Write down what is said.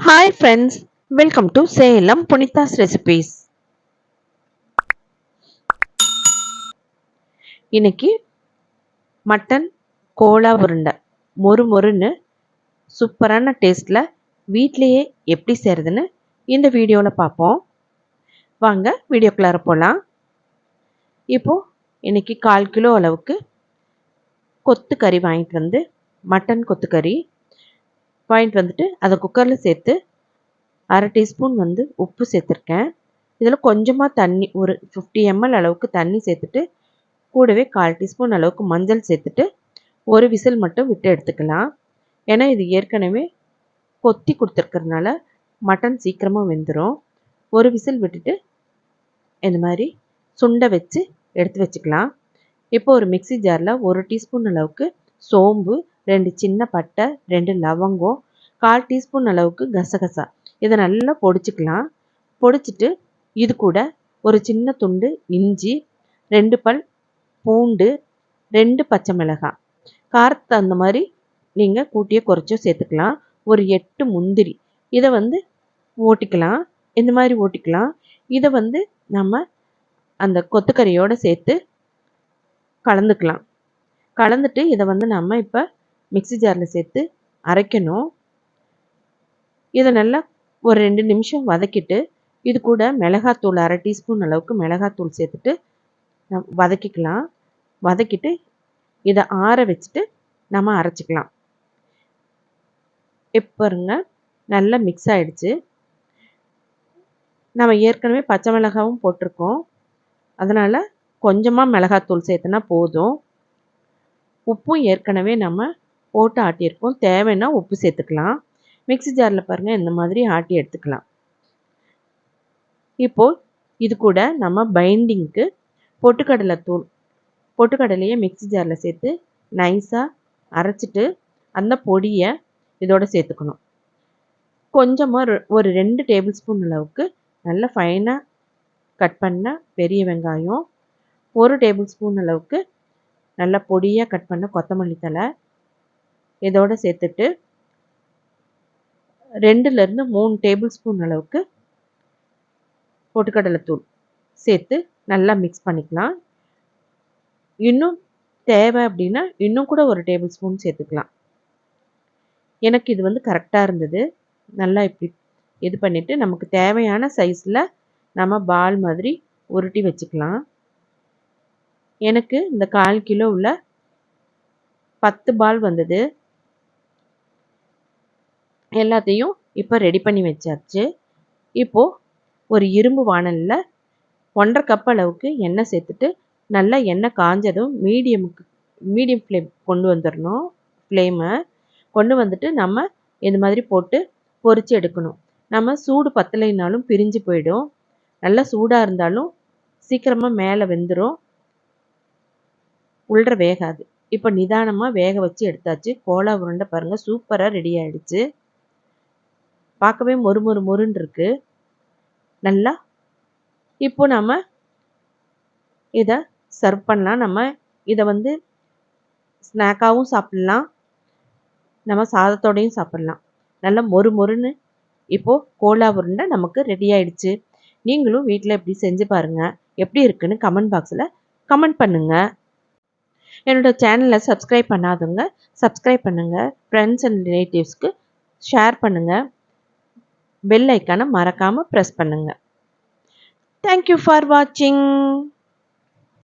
Hi friends welcome to Salem Punitha's recipes இன்னைக்கு mutton கோலா உருண்டை. மொறு மொறுன்னு சூப்பரான டேஸ்ட்டில் வீட்லேயே எப்படி செய்கிறதுன்னு இந்த வீடியோவில் பார்ப்போம். வாங்க வீடியோக்குள்ளார போகலாம் இப்போது இன்றைக்கி கால் கிலோ அளவுக்கு கொத்து கறி வாங்கிட்டு வந்து மட்டன் கொத்துக்கறி வாங்கிட்டு வந்துட்டு அதை குக்கரில் சேர்த்து அரை டீஸ்பூன் வந்து உப்பு சேர்த்துருக்கேன். இதில் கொஞ்சமாக தண்ணி ஒரு ஃபிஃப்டி எம்எல் அளவுக்கு தண்ணி சேர்த்துட்டு கூடவே கால் டீஸ்பூன் அளவுக்கு மஞ்சள் சேர்த்துட்டு ஒரு விசில் மட்டும் விட்டு எடுத்துக்கலாம். ஏன்னா இது ஏற்கனவே கொத்தி கொடுத்துருக்கறனால மட்டன் சீக்கிரமாக வெந்துடும் ஒரு விசில் விட்டுட்டு இந்த மாதிரி சுண்டை வச்சு எடுத்து வச்சுக்கலாம். இப்போ ஒரு மிக்சி ஜாரில் ஒரு டீஸ்பூன் அளவுக்கு சோம்பு ரெண்டு சின்ன பட்டை ரெண்டு லவங்கம் கால் டீஸ்பூன் அளவுக்கு கசகசா. இதை நல்லா பொடிச்சுக்கலாம். பொடிச்சிட்டு இது கூட ஒரு சின்ன துண்டு இஞ்சி ரெண்டு பல் பூண்டு ரெண்டு பச்சை மிளகாய். காரத்தை அந்த மாதிரி நீங்கள் கூட்டியோ குறைச்சோ சேர்த்துக்கலாம். ஒரு எட்டு முந்திரி. இதை வந்து ஓட்டிக்கலாம். இந்த மாதிரி ஓட்டிக்கலாம். இதை வந்து நம்ம அந்த கொத்துக்கறியோடு சேர்த்து கலந்துக்கலாம். கலந்துட்டு இதை வந்து நம்ம இப்போ மிக்சி ஜாரில் சேர்த்து அரைக்கணும். இதை நல்லா ஒரு ரெண்டு நிமிஷம் வதக்கிட்டு இது கூட மிளகாத்தூள் அரை டீஸ்பூன் அளவுக்கு மிளகாத்தூள் சேர்த்துட்டு வதக்கிக்கலாம். வதக்கிட்டு இதை ஆற வச்சுட்டு நம்ம அரைச்சிக்கலாம். எப்போருங்க நல்லா மிக்ஸ் ஆகிடுச்சு நம்ம ஏற்கனவே பச்சை மிளகாவும் போட்டிருக்கோம். அதனால் கொஞ்சமாக மிளகாத்தூள் சேர்த்துனா போதும். உப்பும் ஏற்கனவே நம்ம போட்டு ஆட்டியிருக்கோம். தேவைன்னா உப்பு சேர்த்துக்கலாம். மிக்சி ஜாரில் பாருங்கள் இந்த மாதிரி ஆட்டி எடுத்துக்கலாம். இப்போது இது கூட நம்ம பைண்டிங்க்கு பொட்டுக்கடலை தூள் பொட்டுக்கடலையை மிக்சி ஜாரில் சேர்த்து நைஸாக அரைச்சிட்டு அந்த பொடியை இதோட சேர்த்துக்கணும். கொஞ்சமாக ஒரு ரெண்டு டேபிள் ஸ்பூன் அளவுக்கு நல்லா ஃபைனாக கட் பண்ண பெரிய வெங்காயம் ஒரு டேபிள் ஸ்பூன் அளவுக்கு நல்லா பொடியாக கட் பண்ண கொத்தமல்லி தலை இதோடு சேர்த்துட்டு ரெண்டுலேருந்து மூணு டேபிள் ஸ்பூன் அளவுக்கு பொட்டுக்கடலை தூள் சேர்த்து நல்லா மிக்ஸ் பண்ணிக்கலாம். இன்னும் தேவை அப்படின்னா இன்னும் கூட ஒரு டேபிள் ஸ்பூன் சேர்த்துக்கலாம். எனக்கு இது வந்து கரெக்டாக இருந்தது. நல்லா இப்படி இது பண்ணிவிட்டு நமக்கு தேவையான சைஸில் நம்ம பால் மாதிரி உருட்டி வச்சுக்கலாம். எனக்கு இந்த கால் கிலோவில் பத்து பால் வந்தது. எல்லாத்தையும் இப்போ ரெடி பண்ணி வச்சாச்சு. இப்போது ஒரு இரும்பு வானலில் ஒன்றரை கப் அளவுக்கு எண்ணெய் சேர்த்துட்டு நல்லா எண்ணெய் காஞ்சதும் மீடியமுக்கு மீடியம் ஃப்ளேம் கொண்டு வந்துடணும் ஃப்ளேமை கொண்டு வந்துட்டு நம்ம இது மாதிரி போட்டு பொறிச்சு எடுக்கணும். நம்ம சூடு பத்தலைனாலும் பிரிஞ்சு போயிடும். நல்லா சூடாக இருந்தாலும் சீக்கிரமாக மேலே வெந்துடும் உள்ற வேகாது. இப்போ நிதானமாக வேக வச்சு எடுத்தாச்சு. கோலா உருண்டை பாருங்கள் சூப்பராக ரெடி ஆகிடுச்சு பார்க்கவே மொறு மொறு மொறுன்னு இருக்கு. நல்லா? இப்போ நம்ம இதை சர்வ் பண்ணலாம். நம்ம இதை வந்து ஸ்நாக்காகவும் சாப்பிட்லாம். நம்ம சாதத்தோடையும் சாப்பிட்லாம். நல்லா மொறு மொறுன்னு இப்போது கோலா உருண்டை நமக்கு ரெடி ஆயிடுச்சு. நீங்களும் வீட்டில் எப்படி செஞ்சு பாருங்கள் எப்படி இருக்குன்னு கமெண்ட் பாக்ஸில் கமெண்ட் பண்ணுங்கள் என்னோடய சேனலை சப்ஸ்கிரைப் பண்ணாதவங்க சப்ஸ்கிரைப் பண்ணுங்கள் ஃப்ரெண்ட்ஸ் அண்ட் ரிலேட்டிவ்ஸ்க்கு ஷேர் பண்ணுங்கள் பெல் ஐக்கானை மறக்காமல் ப்ரெஸ் பண்ணுங்கள் தேங்க்யூ ஃபார் வாட்சிங்